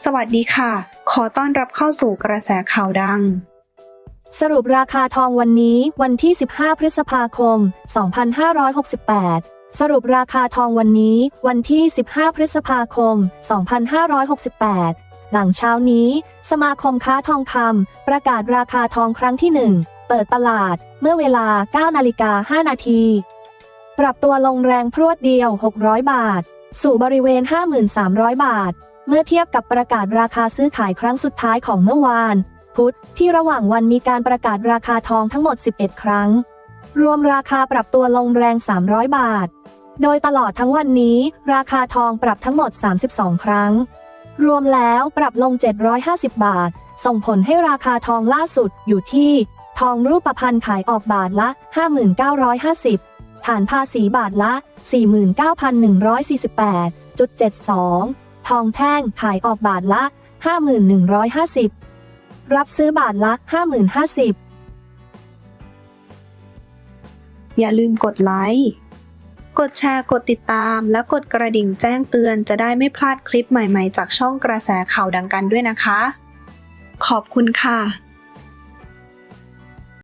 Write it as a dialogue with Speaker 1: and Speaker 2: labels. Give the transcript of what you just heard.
Speaker 1: สวัสดีค่ะ ขอต้อนรับเข้าสู่กระแสข่าวดัง
Speaker 2: สรุปราคาทองวันนี้วันที่ 15 พฤษภาคม 2568 สรุปราคาทองวันนี้วันที่ 15 พฤษภาคม 2568 หลังเช้านี้ สมาคมค้าทองคำประกาศราคาทองครั้งที่ 1 เปิดตลาดเมื่อเวลา 9 นาฬิกา 5 นาที ปรับตัวลงแรงพรวดเดียว 600 บาท สู่บริเวณ 5,300 บาท เมื่อเทียบกับประกาศราคาซื้อขายครั้งสุดท้ายของเมื่อวาน พุธที่ระหว่างวันมีการประกาศราคาทองทั้งหมด 11 ครั้ง รวมราคาปรับตัวลงแรง 300 บาท โดยตลอดทั้งวันนี้ ราคาทองปรับทั้งหมด 32 ครั้ง รวมแล้วปรับลง 750 บาท ส่งผลให้ราคาทองล่าสุดอยู่ที่ ทองรูปพรรณขายออกบาทละ 5,950 ฐานภาษีบาทละ 49,148.72 ทองแท่งขายออกบาทละ 5,150 รับซื้อบาทละ50,050
Speaker 1: อย่าลืมกดไลค์ กดแชร์ กดติดตาม และกดกระดิ่งแจ้งเตือนจะได้ไม่พลาดคลิปใหม่ๆ จากช่องกระแสข่าวดังกันด้วยนะคะ ขอบคุณค่ะ